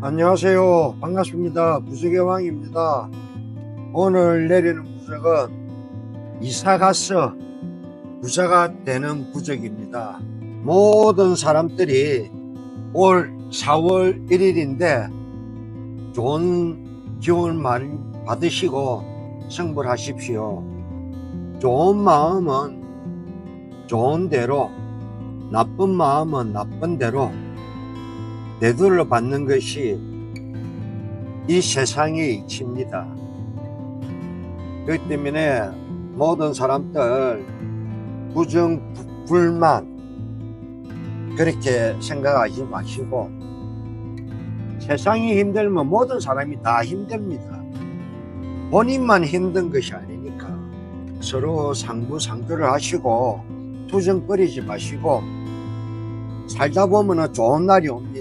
안녕하세요. 반갑습니다. 부석의 왕입니다. 오늘 내리는 부석은 이사가서 부자가 되는 부적입니다. 모든 사람들이 올 4월 1일인데 좋은 기운을 많이 받으시고 성불하십시오. 좋은 마음은 좋은 대로, 나쁜 마음은 나쁜 대로 되돌려 받는 것이 이 세상의 이치입니다. 그렇기 때문에 모든 사람들 부정, 부- 불만 그렇게 생각하지 마시고 세상이 힘들면 모든 사람이 다 힘듭니다. 본인만 힘든 것이 아니니까 서로 상부상조를 하시고 투정 거리지 마시고 살다 보면 좋은 날이 옵니다.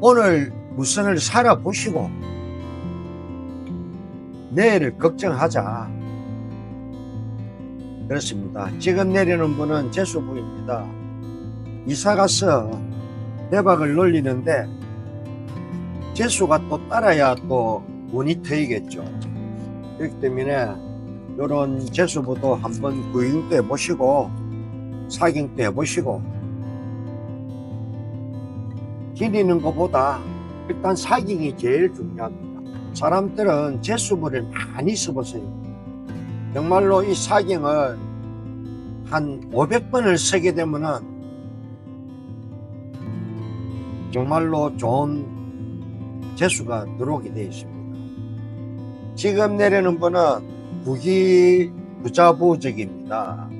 오늘 무슨을 살아보시고 내일을 걱정하자. 그렇습니다. 지금 내리는 분은 재수부입니다. 이사 가서 대박을 놀리는데 재수가 또 따라야 또 운이 트이겠죠. 그렇기 때문에 이런 재수부도 한번 구경도 해보시고 사경도 해보시고 기리는 것보다 일단 사경이 제일 중요합니다. 사람들은 재수부를 많이 써보세요. 정말로 이 사경을 한 500번을 쓰게 되면은 정말로 좋은 재수가 들어오게 되어 있습니다. 지금 내리는 분은 부기 부자부적입니다.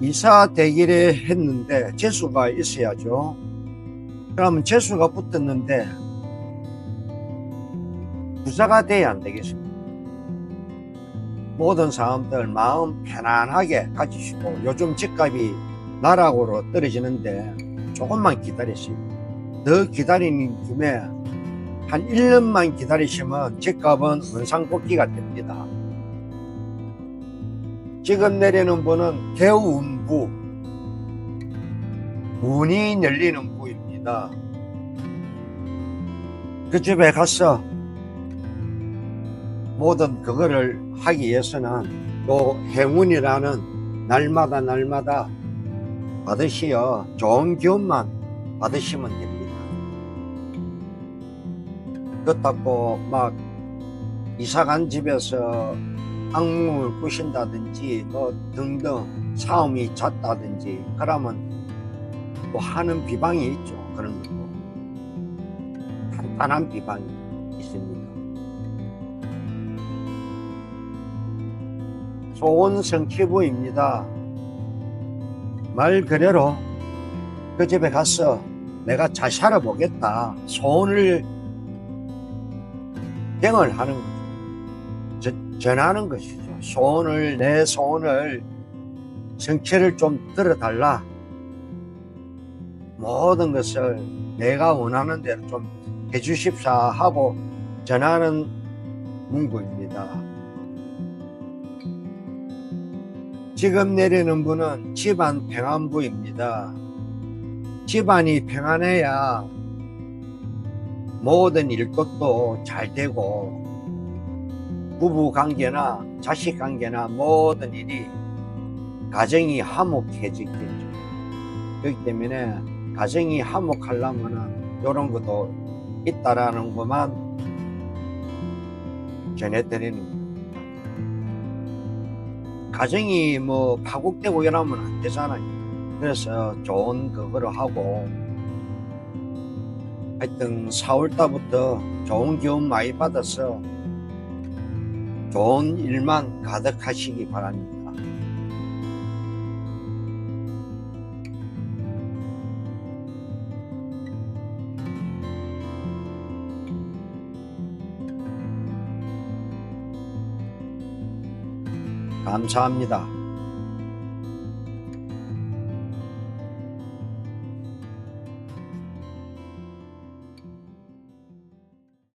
이사 대기를 했는데 재수가 있어야죠. 그러면 재수가 붙었는데 부자가 돼야 안 되겠습니다. 모든 사람들 마음 편안하게 가지시고 요즘 집값이 나락으로 떨어지는데 조금만 기다리세요. 더 기다리는 김에 한 1년만 기다리시면 집값은 원상복귀가 됩니다. 지금 내리는 분은 개운부, 문이 열리는 부입니다. 그 집에 가서 모든 그거를 하기 위해서는 또 행운이라는 날마다 날마다 받으시어 좋은 기운만 받으시면 됩니다. 그렇다고 막 이사간 집에서 악몽을 꾸신다든지 뭐 등등 사움이 잦다든지 그러면 또 하는 비방이 있죠. 그런 것도 간단한 비방이 있습니다. 소원 성취부입니다. 말 그대로 그 집에 가서 내가 잘 살아보겠다. 소원을 경을 하는 거죠. 저- 전하는 것이죠. 소원을, 내 소원을 성취를 좀 들어달라. 모든 것을 내가 원하는 대로 좀 해주십사 하고 전하는 문구입니다. 지금 내리는 분은 집안 평안부입니다. 집안이 평안해야 모든 일것도 잘 되고 부부 관계나 자식 관계나 모든 일이 가정이 화목해지겠죠. 그렇기 때문에 가정이 화목하려면은 이런 것도 있다라는 것만 전해드리는 겁니다. 가정이 뭐 파국되고 이러면 안 되잖아요. 그래서 좋은 그거를 하고 하여튼 4월달부터 좋은 기운 많이 받아서 좋은 일만 가득하시기 바랍니다. 감사합니다.